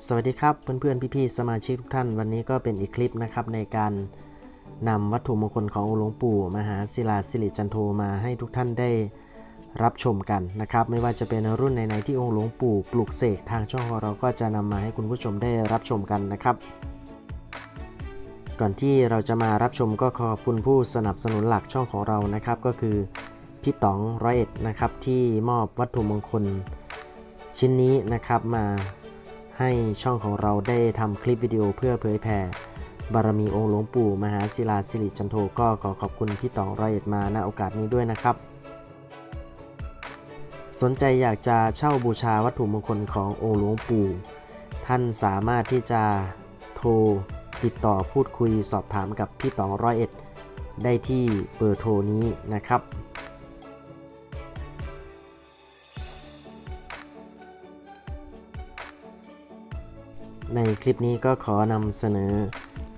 สวัสดีครับเพื่อนๆพี่ๆสมาชิกทุกท่านวันนี้ก็เป็นอีกคลิปนะครับในการนำวัตถุมงคลขององค์หลวงปู่มหาศิลาสิริจันโทมาให้ทุกท่านได้รับชมกันนะครับไม่ว่าจะเป็นรุ่นไหนๆที่องค์หลวงปู่ปลูกเสกทางช่องของเราก็จะนำมาให้คุณผู้ชมได้รับชมกันนะครับ ก่อนที่เราจะมารับชมก็ขอบคุณผู้สนับสนุนหลักช่องของเรานะครับ ก็คือพี่ต๋องร้อยเอ็ดนะครับที่มอบวัตถุมงคลชิ้นนี้นะครับมา ให้ช่องของเราได้ทำคลิปวิดีโอเพื่อเผยแผ่บารมีองค์หลวงปู่มหาศิลาสิริจันโทก็ขอขอบคุณพี่ต๋องร้อยเอ็ดมาณโอกาสนี้ด้วยนะครับ สนใจอยากจะเช่าบูชาวัตถุมงคลขององค์หลวงปู่ ท่านสามารถที่จะโทรติดต่อพูดคุยสอบถามกับพี่ต๋องร้อยเอ็ด ได้ที่เบอร์โทรนี้นะครับ ในคลิปนี้ก็ขอนำเสนอ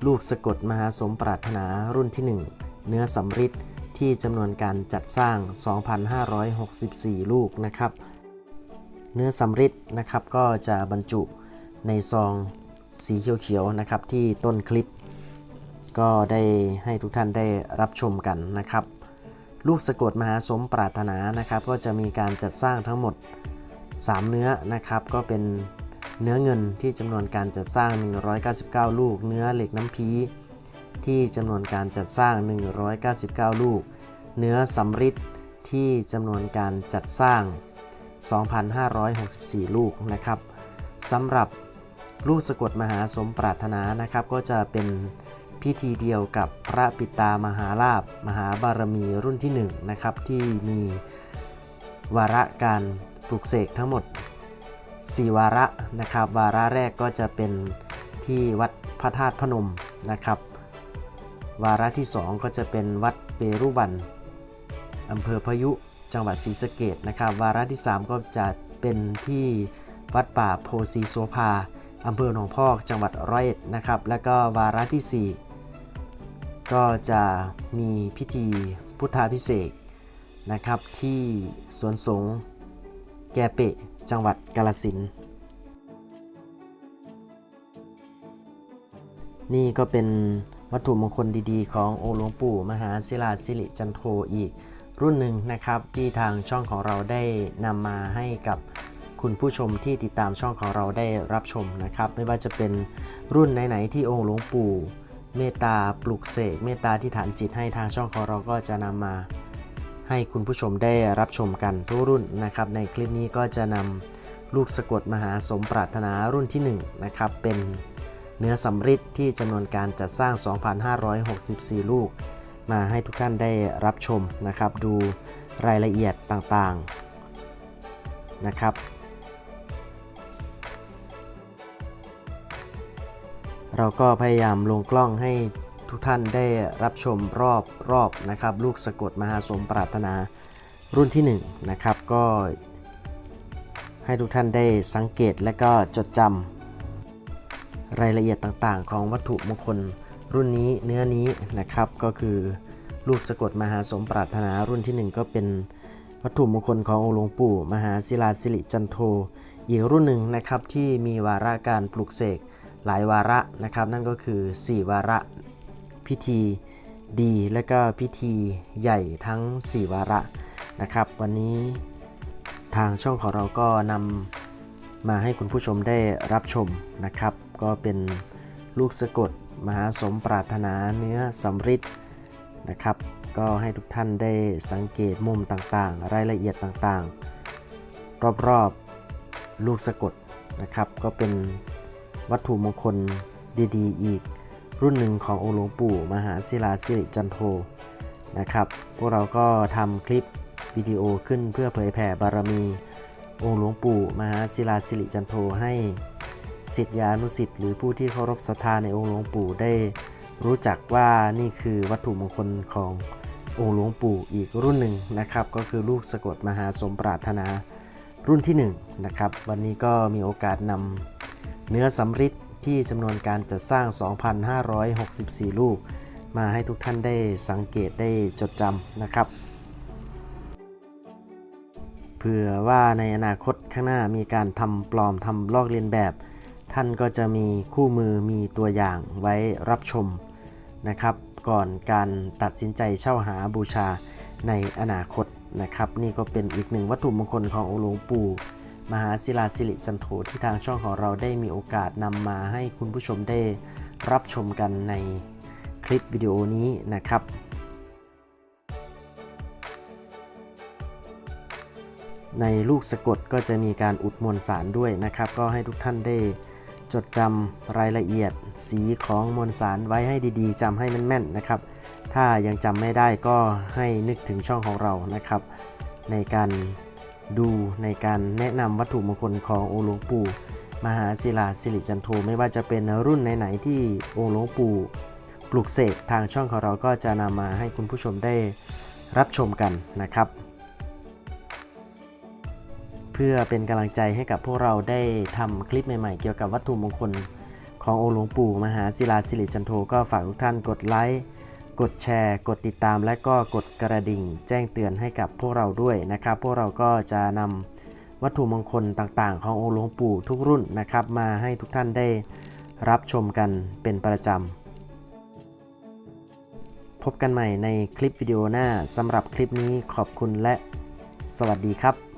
ลูกสะกดมหาสมปรารถนารุ่นที่ 1 เนื้อสำริดที่จำนวนการจัดสร้าง 2,564 ลูกนะครับ เนื้อสำริดนะครับก็จะบรรจุในซองสีเขียวๆนะครับที่ต้นคลิป ก็ได้ให้ทุกท่านได้รับชมกันนะครับ ลูกสะกดมหาสมปรารถนานะครับ ก็จะมีการจัดสร้างทั้งหมด 3 เนื้อนะครับ ก็เป็น เนื้อเงินที่จำนวนการจัดสร้าง 199 ลูก เนื้อเหล็กน้ำพีที่จำนวนการจัดสร้าง 199 ลูก เนื้อสำริดที่จำนวนการจัดสร้าง 2,564 ลูกนะครับสำหรับลูกสะกดมหาสมปรารถนานะครับ ก็จะเป็นพิธีเดียวกับพระปิตามหาลาบมหาบารมีรุ่นที่1นะครับที่มีวาระการปลุกเสกทั้งหมด 4 วาระนะครับ วาระแรกก็จะเป็นที่วัดพระธาตุพนมนะครับ วาระที่ 2 ก็จะเป็นวัดเปรุวันอำเภอพยุจังหวัดศรีสะเกดนะครับ วาระที่ 3 ก็จะเป็นที่วัดป่าโพสีโสภาอำเภอหนองพอกจังหวัดร้อยเอ็ดนะครับ แล้วก็วาระที่ 4 ก็จะมีพิธีพุทธาพิเศษนะครับที่สวนสงฆ์ แกเปะ จังหวัดกาลสิน นี่ก็เป็นวัตถุมงคลดีๆ ขององค์หลวงปู่มหาศิลาสิริจันโทอีกรุ่นหนึ่งนะครับ ที่ทางช่องของเราได้นำมาให้กับคุณผู้ชมที่ติดตามช่องของเราได้รับชมนะครับ ไม่ว่าจะเป็นรุ่นไหนๆที่องค์หลวงปู่เมตตาปลุกเสกเมตตาที่ฐานจิตให้ทางช่องของเราก็จะนำมา ให้คุณผู้ชมได้รับชมกันทุกรุ่นนะครับ ในคลิปนี้ก็จะนำลูกสะกดมหาสมปรารถนารุ่นที่1นะครับเป็นเนื้อสำริดที่จำนวนการจัดสร้าง 2,564 ลูก มาให้ทุกท่านได้รับชมนะครับ ดูรายละเอียดต่างๆนะครับ เราก็พยายามลงกล้องให้ ทุกท่านได้รับชมรอบรอบนะครับ ลูกสะกดมหาสมปรารถนารุ่นที่1นะครับก็ให้ทุกท่านได้สังเกตและก็จดจำรายละเอียดต่างๆ ของวัตถุมงคลรุ่นนี้เนื้อนี้นะครับก็คือลูกสะกดมหาสมปรารถนารุ่นที่ 1 ก็เป็นวัตถุมงคลขององค์หลวงปู่มหาศิลาสิริจันโทอีกรุ่นหนึ่งนะครับที่มีวาระการปลุกเสกหลายวาระนะครับ นั่นก็คือ 4 วาระ พิธีดีและก็พิธีใหญ่ทั้ง 4 วาระนะครับ วันนี้ทางช่องของเราก็นำมาให้คุณผู้ชมได้รับชมนะครับ ก็เป็นลูกสะกดมหาสมปรารถนาเนื้อสำริดนะครับ ก็ให้ทุกท่านได้สังเกตมุมต่างๆ รายละเอียดต่างๆ รอบๆลูกสะกดนะครับ ก็เป็นวัตถุมงคลดีๆ อีก รุ่นหนึ่งขององค์หลวงปู่มหาศิลาสิริจันโทนะครับพวกเราก็ทำคลิปวิดีโอขึ้นเพื่อเผยแผ่บารมีองค์หลวงปู่มหาศิลาสิริจันโทให้สิทธิานุสิทธิ์หรือผู้ที่เคารพศรัทธาในองค์หลวงปู่ได้ รู้จักว่านี่คือวัตถุมงคลขององค์หลวงปู่อีกรุ่นหนึ่งนะครับ ก็คือลูกสะกดมหาสมปรารถนารุ่นที่1นนะครับวันนี้ก็มีโอกาสนำเนื้อสำริด ที่จำนวนการจัดสร้าง 2,564 ลูก มาให้ทุกท่านได้สังเกตได้จดจำนะครับ เผื่อว่าในอนาคตข้างหน้ามีการทำปลอมทำลอกเลียนแบบ ท่านก็จะมีคู่มือมีตัวอย่างไว้รับชมนะครับ ก่อนการตัดสินใจเช่าหาบูชาในอนาคตนะครับ นี่ก็เป็นอีกหนึ่งวัตถุมงคลขององค์หลวงปู่ มหาศิลาสิริจันโทที่ทางช่องของเราได้มีโอกาสนำมาให้คุณผู้ชมได้รับชมกันในคลิปวิดีโอนี้นะครับ ในลูกสะกดก็จะมีการอุดมวลสารด้วยนะครับ ก็ให้ทุกท่านได้จดจำรายละเอียดสีของมวลสารไว้ให้ดีๆจำให้แม่นๆนะครับ ถ้ายังจำไม่ได้ก็ให้นึกถึงช่องของเรานะครับ ในการ ดูในการแนะนำวัตถุมงคลขององค์หลวงปู่มหาศิลาสิริจันโทไม่ว่าจะเป็นรุ่นไหนๆที่องค์หลวงปู่ปลุกเสกทางช่องของเราก็จะนำมาให้คุณผู้ชมได้รับชมกันนะครับ เพื่อเป็นกำลังใจให้กับพวกเราได้ทำคลิปใหม่ๆ เกี่ยวกับวัตถุมงคลขององค์หลวงปู่มหาศิลาสิริจันโทก็ฝากทุกท่านกดไลค์ กดแชร์ กดติดตามและก็กดกระดิ่ง แจ้งเตือนให้กับพวกเราด้วยนะครับ พวกเราก็จะนำวัตถุมงคลต่างๆ ขององค์หลวงปู่ทุกรุ่นนะครับ มาให้ทุกท่านได้รับชมกันเป็นประจำ พบกันใหม่ในคลิปวิดีโอหน้าสำหรับคลิปนี้ขอบคุณและสวัสดีครับ